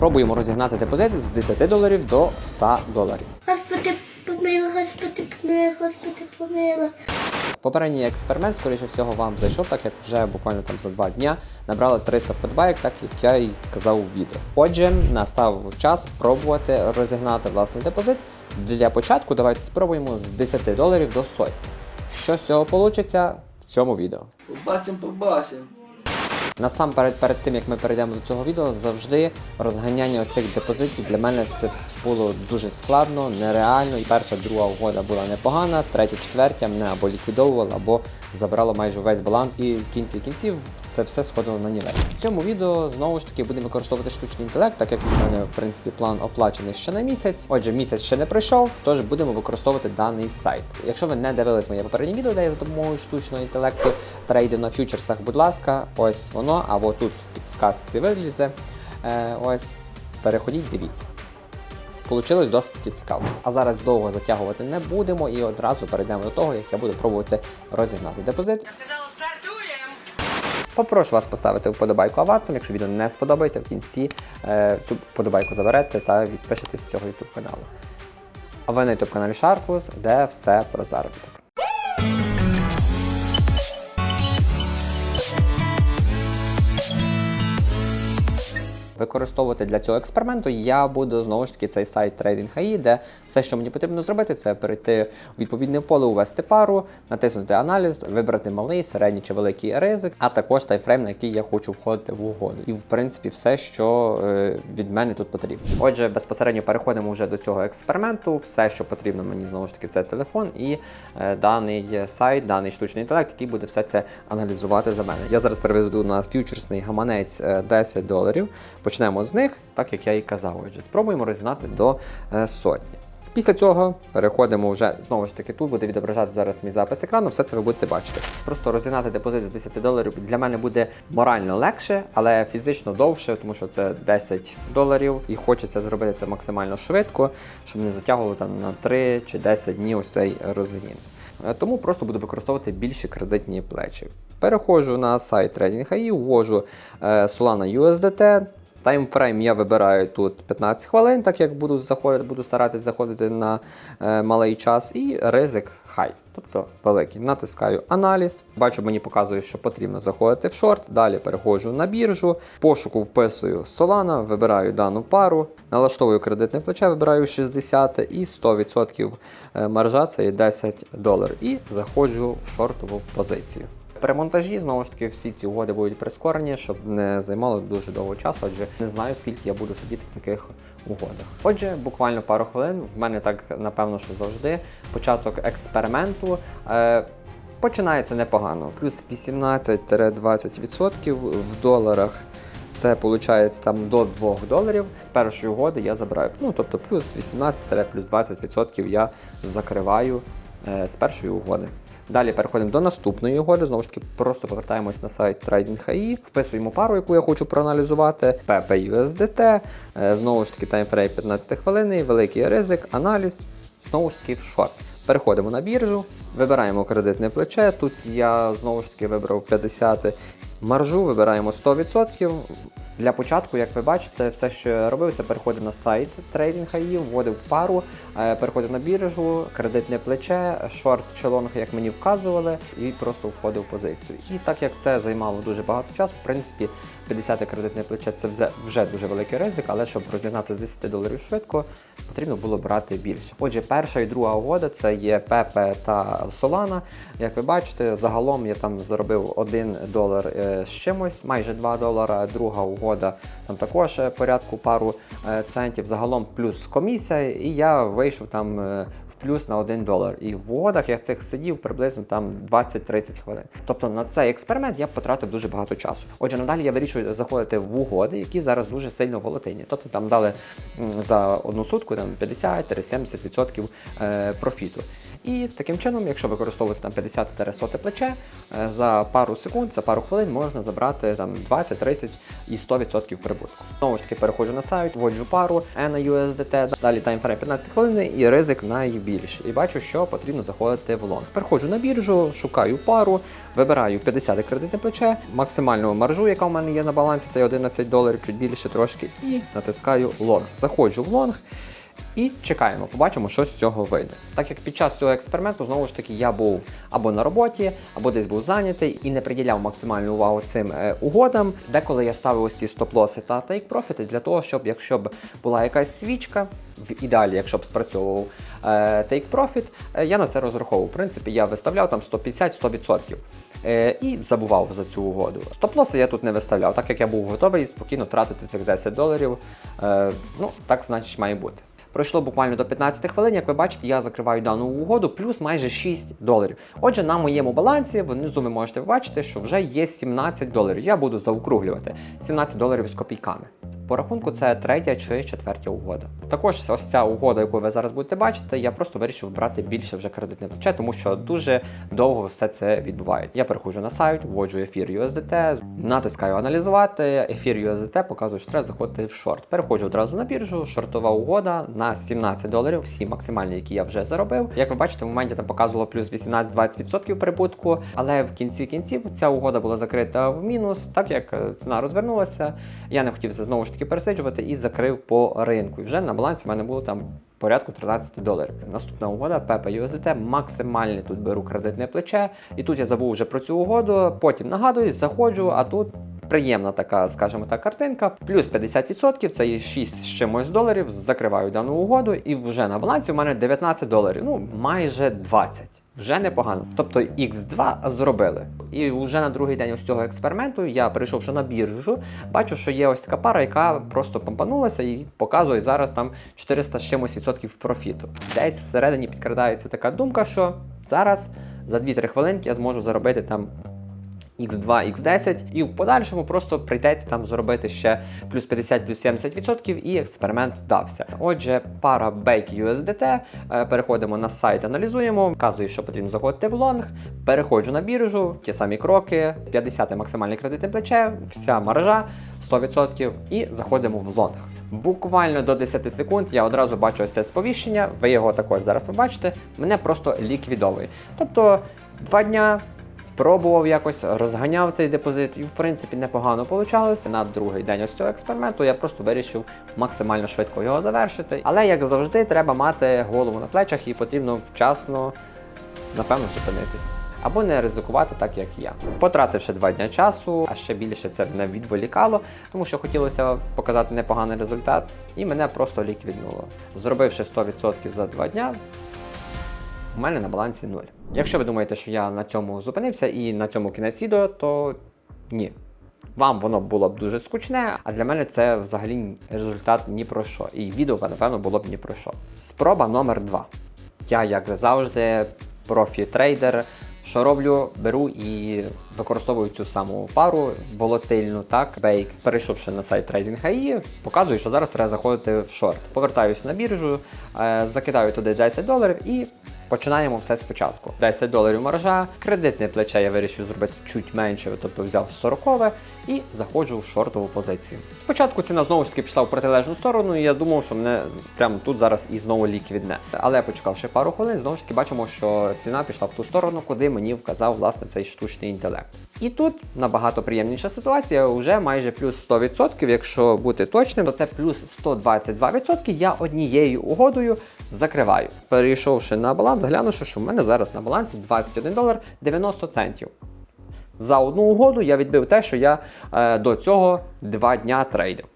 Пробуємо розігнати депозит з 10 доларів до 100 доларів. Господи, помилуй, Господи, помилуй, Господи, помилуй. Попередній експеримент, скоріше всього, вам зайшов, так як вже буквально там за два дня набрали 300 вподобайок, так як я і казав у відео. Отже, настав час пробувати розігнати власний депозит. Для початку давайте спробуємо з 10 доларів до сотні. Що з цього вийде в цьому відео. Побачимо, побачимо. Насамперед, перед тим як ми перейдемо до цього відео, завжди розганяння оцих депозитів для мене це було дуже складно, нереально. І перша, друга угода була непогана, третя, четвертя мене або ліквідовувала, або забрало майже весь баланс. І в кінці кінців це все сходило на нівець. В цьому відео знову ж таки будемо використовувати штучний інтелект, так як у мене в принципі план оплачений ще на місяць. Отже, місяць ще не пройшов, тож будемо використовувати даний сайт. Якщо ви не дивились моє попереднє відео, де я за допомогою штучного інтелекту трейдив на фьючерсах, будь ласка, ось воно, або тут в підсказці вилізе. Е, ось переходіть, дивіться. Получилось досить таки цікаво. А зараз довго затягувати не будемо і одразу перейдемо до того, як я буду пробувати розігнати депозит. Попрошу вас поставити вподобайку авансом, якщо відео не сподобається, в кінці е, цю вподобайку заберете та відпишетесь з цього YouTube каналу. А ви на YouTube каналі Sharkus, де все про заробіток. Використовувати для цього експерименту я буду знову ж таки цей сайт TradingAI, де все, що мені потрібно зробити, це перейти у відповідне поле, увести пару, натиснути аналіз, вибрати малий, середній чи великий ризик, а також таймфрейм, на який я хочу входити в угоду. І в принципі все, що е, від мене тут потрібно. Отже, безпосередньо переходимо вже до цього експерименту. Все, що потрібно мені знову ж таки, це телефон і е, даний сайт, даний штучний інтелект, який буде все це аналізувати за мене. Я зараз переведу на фьючерсний гаманець е, 10 доларів. Почнемо з них, так як я і казав. Отже, спробуємо розігнати до е, сотні. Після цього переходимо вже знову ж таки тут буде відображати зараз мій запис екрану, все це ви будете бачити. Просто розігнати депозит з 10 доларів для мене буде морально легше, але фізично довше, тому що це 10 доларів, і хочеться зробити це максимально швидко, щоб не затягувало там на 3 чи 10 днів цей розгін. Е, Тому просто буду використовувати більші кредитні плечі. Переходжу на сайт TradingAI, ввожу е, Solana USDT. Таймфрейм я вибираю тут 15 хвилин, так як буду заходити, буду старатись заходити на е, малий час, і ризик хай, тобто великий. Натискаю аналіз. Бачу, мені показує, що потрібно заходити в шорт. Далі переходжу на біржу, пошуку вписую Solana, вибираю дану пару, налаштовую кредитне плече, вибираю 60 і 100% маржа це є 10 доларів. І заходжу в шортову позицію. При монтажі знову ж таки всі ці угоди будуть прискорені, щоб не займало дуже довго часу, адже не знаю, скільки я буду сидіти в таких угодах. Отже, буквально пару хвилин. В мене так напевно, що завжди. Початок експерименту. Е, Починається непогано. Плюс 18-20% в доларах. Це виходить там до 2 доларів. З першої угоди я забираю. Ну тобто плюс 18 плюс 20% я закриваю е, з першої угоди. Далі переходимо до наступної угоди. Знову ж таки, просто повертаємось на сайт TradingAI, вписуємо пару, яку я хочу проаналізувати, PPUSDT, е, знову ж таки, таймфрейм 15 хвилин, великий ризик, аналіз, знову ж таки в шорт. Переходимо на біржу, вибираємо кредитне плече. Тут я знову ж таки вибрав 50 маржу, вибираємо 100%. Для початку, як ви бачите, все, що я робив, це переходив на сайт TradingAI, вводив пару, е, переходив на біржу, кредитне плече, шорт чи лонг, як мені вказували, і просто входив в позицію. І так як це займало дуже багато часу, в принципі, 50 кредитне плече це вже, дуже великий ризик, але щоб розігнати з 10 доларів швидко, потрібно було брати більше. Отже, перша і друга угода це є PP та Solana. Як ви бачите, загалом я там заробив 1 долар е, з чимось, майже 2 долара. Друга угода там також е, порядку пару е, центів. Загалом плюс комісія, і я вийшов там в плюс на 1 долар. І в угодах я цих сидів приблизно там 20-30 хвилин. Тобто на цей експеримент я потратив дуже багато часу. Отже, надалі я вирішую заходити в угоди, які зараз дуже сильно волатильні. Тобто там дали за одну сутку там 50-70% е, профіту. І таким чином, якщо використовувати там 50-100 плече, е, за пару секунд, за пару хвилин можна забрати там 20, 30 і 100% прибутку. Знову ж таки, переходжу на сайт, вводжу пару E на USDT, далі таймфрейм 15 хвилин і ризик найбільший. І бачу, що потрібно заходити в лонг. Переходжу на біржу, шукаю пару, вибираю 50 кредитне плече, максимальну маржу, яка у мене є на балансі, це 11 доларів, чуть більше трошки, і натискаю лонг. Заходжу в лонг. І чекаємо, побачимо, що з цього вийде. Так як під час цього експерименту, знову ж таки, я був або на роботі, або десь був зайнятий і не приділяв максимальну увагу цим е, угодам. Деколи я ставив ось ці стоп-лоси та тейк-профіти для того, щоб якщо б була якась свічка, в ідеалі, якщо б спрацьовував тейк-профіт, е, я на це розраховував. В принципі, я виставляв там 150-100%. Е, і забував за цю угоду. Стоп-лоси я тут не виставляв, так як я був готовий спокійно тратити цих 10 доларів. Ну, так значить має бути. Пройшло буквально до 15 хвилин. Як ви бачите, я закриваю дану угоду плюс майже 6 доларів. Отже, на моєму балансі внизу ви можете побачити, що вже є 17 доларів. Я буду заокруглювати 17 доларів з копійками. По рахунку це третя чи четвертя угода. Також ось ця угода, яку ви зараз будете бачити, я просто вирішив брати більше вже кредитне плече, тому що дуже довго все це відбувається. Я переходжу на сайт, вводжу ефір USDT, натискаю аналізувати. Ефір USDT показує, що треба заходити в шорт. Переходжу одразу на біржу, шортова угода на 17 доларів, всі максимальні, які я вже заробив. Як ви бачите, в моменті там показувало плюс 18-20% прибутку, але в кінці кінців ця угода була закрита в мінус, так як е, ціна розвернулася. Я не хотів це знову ж таки пересиджувати і закрив по ринку. І вже на балансі в мене було там. Порядку 13 доларів. Наступна угода Pepe USDT. Максимальне тут беру кредитне плече. І тут я забув вже про цю угоду. Потім нагадую, заходжу, а тут приємна така, скажімо так, картинка. Плюс 50%, це є 6 з чимось доларів. Закриваю дану угоду, і вже на балансі у мене 19 доларів. Ну майже 20. Вже непогано. Тобто X2 зробили. І вже на другий день ось цього експерименту я прийшовши на біржу, бачу, що є ось така пара, яка просто помпанулася і показує зараз там 400 з чимось відсотків профіту. Десь всередині підкрадається така думка, що зараз за 2-3 хвилинки я зможу заробити там X2, X10, і в подальшому просто прийдеться там зробити ще плюс 50, плюс 70% і експеримент вдався. Отже, пара Bake USDT, е, переходимо на сайт, аналізуємо, вказує, що потрібно заходити в лонг, переходжу на біржу, ті самі кроки, 50 максимальне кредитне плече, вся маржа 100% і заходимо в лонг. Буквально до 10 секунд я одразу бачу ось це сповіщення, ви його також зараз побачите, мене просто ліквідовує. Тобто два дня пробував якось, розганяв цей депозит, і в принципі непогано вийшло. На другий день ось цього експерименту я просто вирішив максимально швидко його завершити. Але як завжди, треба мати голову на плечах і потрібно вчасно, напевно, зупинитись. Або не ризикувати так, як я. Потративши два дня часу, а ще більше це мене відволікало, тому що хотілося показати непоганий результат, і мене просто ліквіднуло. Зробивши 100% за два дня, у мене на балансі 0. Якщо ви думаєте, що я на цьому зупинився і на цьому кінець відео, то ні. Вам воно було б дуже скучне, а для мене це взагалі результат ні про що. І відео, напевно, було б ні про що. Спроба номер 2 Я, як завжди, профі-трейдер. Що роблю? Беру і використовую цю саму пару волатильну, так, бейк. Перейшовши на сайт TradingAI, показую, що зараз треба заходити в шорт. Повертаюся на біржу, е, закидаю туди 10 доларів і починаємо все спочатку. 10 доларів маржа, кредитне плече я вирішив зробити чуть менше, тобто взяв 40 і заходжу в шортову позицію. Спочатку ціна знову ж таки пішла в протилежну сторону, і я думав, що мене прямо тут зараз і знову ліквідне. Але почекавши пару хвилин, знову ж таки бачимо, що ціна пішла в ту сторону, куди мені вказав власне цей штучний інтелект. І тут набагато приємніша ситуація, вже майже плюс 100%, якщо бути точним, то це плюс 122%. Я однією угодою закриваю. Перейшовши на баланс, глянувши, що в мене зараз на балансі 21 долар 90 центів. За одну угоду я відбив те, що я е, до цього два дня трейдив.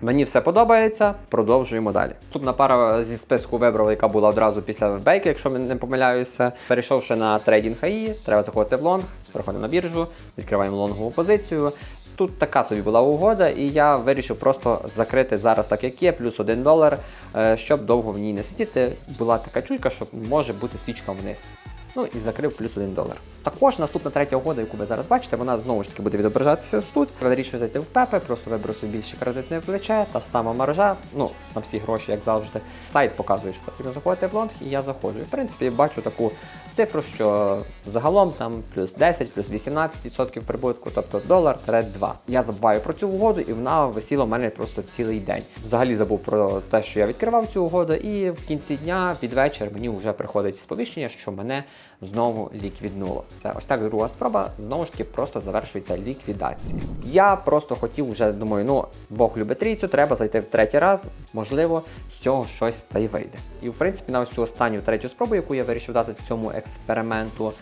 Мені все подобається, продовжуємо далі. Наступна пара зі списку вибрав, яка була одразу після вебейки, якщо не помиляюся. Перейшовши на трейдинг AI, треба заходити в лонг, переходимо на біржу, відкриваємо лонгову позицію. Тут така собі була угода, і я вирішив просто закрити зараз так, як є, плюс 1 долар, е, щоб довго в ній не сидіти. Була така чуйка, що може бути свічка вниз. Ну і закрив плюс 1 долар. Також наступна третя угода, яку ви зараз бачите, вона знову ж таки буде відображатися тут. Вирішую зайти в ПЕПе, просто виберу собі більше кредитне плече, та сама маржа, ну на всі гроші, як завжди. Сайт показує, що потрібно заходити в лонг, і я заходжу. І, в принципі, бачу таку цифру, що загалом там плюс 10, плюс 18% прибутку, тобто долар 2. Я забуваю про цю угоду, і вона висіла в мене просто цілий день. Взагалі забув про те, що я відкривав цю угоду, і в кінці дня під вечір мені вже приходить сповіщення, що мене знову ліквіднуло. Це ось так друга спроба знову ж таки просто завершується ліквідацією. Я просто хотів вже думаю, ну Бог любить трійцю, треба зайти в третій раз. Можливо, з цього щось та й вийде. І в принципі, на ось цю останню третю спробу, яку я вирішив дати цьому експерименту.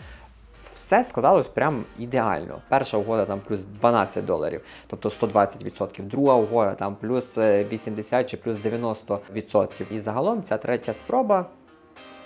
Все складалось прям ідеально. Перша угода там плюс 12 доларів, тобто 120%. Друга угода там плюс е, 80 чи плюс 90%. І загалом ця третя спроба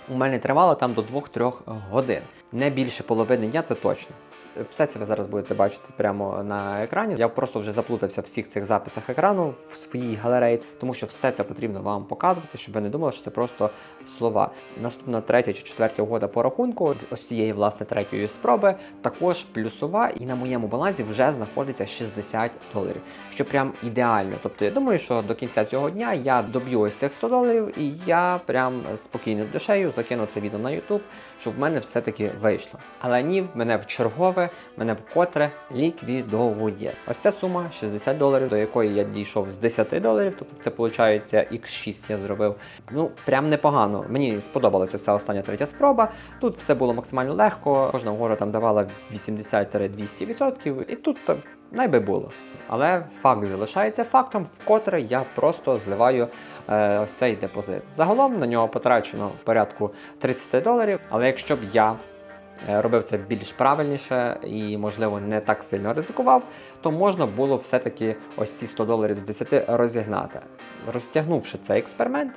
у мене тривало там до 2-3 годин. Не більше половини дня, це точно. Все це ви зараз будете бачити прямо на екрані. Я просто вже заплутався в всіх цих записах екрану в своїй галереї, тому що все це потрібно вам показувати, щоб ви не думали, що це просто слова. Наступна третя чи четвертя угода по рахунку ось цієї власне третьої спроби також плюсова, і на моєму балансі вже знаходиться 60 доларів, що прям ідеально. Тобто я думаю, що до кінця цього дня я доб'ю ось цих 100 доларів, і я прям спокійно душею закину це відео на YouTube, щоб в мене все-таки вийшло. Але ні, мене в чергове, мене вкотре ліквідовує. Ось ця сума 60 доларів, до якої я дійшов з 10 доларів, тобто це виходить X6 я зробив. Ну, прям непогано. Мені сподобалася ця остання третя спроба. Тут все було максимально легко. Кожна угода там давала 80-200%, і тут найби було. Але факт залишається фактом, вкотре я просто зливаю е, цей депозит. Загалом на нього потрачено порядку 30 доларів. Але якщо б я е, робив це більш правильніше і, можливо, не так сильно ризикував, то можна було все-таки ось ці 100 доларів з 10 розігнати. Розтягнувши цей експеримент.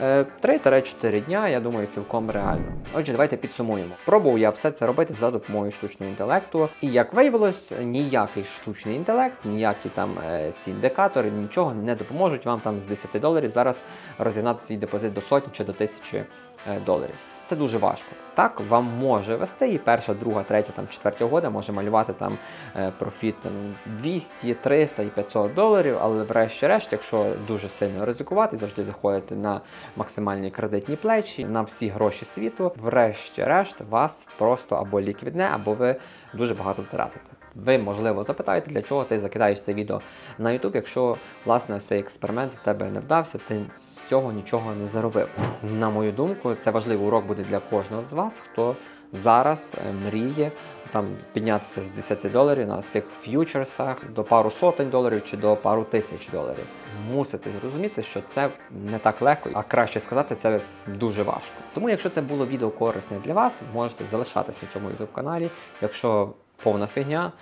Е, 3-4 дня, я думаю, цілком реально. Отже, давайте підсумуємо. Пробував я все це робити за допомогою штучного інтелекту. І як виявилось, ніякий штучний інтелект, ніякі там е, ці індикатори, нічого не допоможуть вам там з 10 доларів зараз розігнати свій депозит до сотні чи до тисячі е, доларів. Це дуже важко. Так, вам може вести і перша, друга, третя, там четвертя угода може малювати там е, профіт там, 200, 300 і 500 доларів, але врешті-решт, якщо дуже сильно ризикувати, завжди заходити на максимальні кредитні плечі, на всі гроші світу, врешті-решт вас просто або ліквідне, або ви дуже багато втратите. Ви, можливо, запитаєте, для чого ти закидаєш це відео на YouTube, якщо власне цей експеримент в тебе не вдався, ти цього нічого не заробив. На мою думку, це важливий урок буде для кожного з вас, хто зараз е, мріє там піднятися з 10 доларів на цих ф'ючерсах до пару сотень доларів чи до пару тисяч доларів. Мусите зрозуміти, що це не так легко, а краще сказати, це дуже важко. Тому, якщо це було відео корисне для вас, можете залишатись на цьому YouTube каналі. Якщо повна фігня,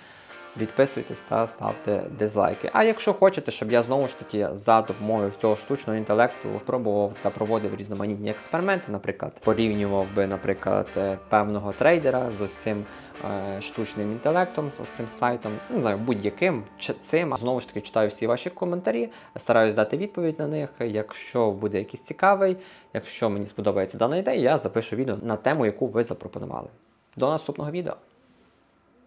Відписуйтесь та ставте дизлайки. А якщо хочете, щоб я знову ж таки за допомогою цього штучного інтелекту пробував та проводив різноманітні експерименти, наприклад, порівнював би, наприклад, е, певного трейдера з ось цим е, штучним інтелектом, з ось цим сайтом, ну, не знаю, будь-яким чи цим. Знову ж таки читаю всі ваші коментарі, стараюсь дати відповідь на них. Якщо буде якийсь цікавий, якщо мені сподобається дана ідея, я запишу відео на тему, яку ви запропонували. До наступного відео.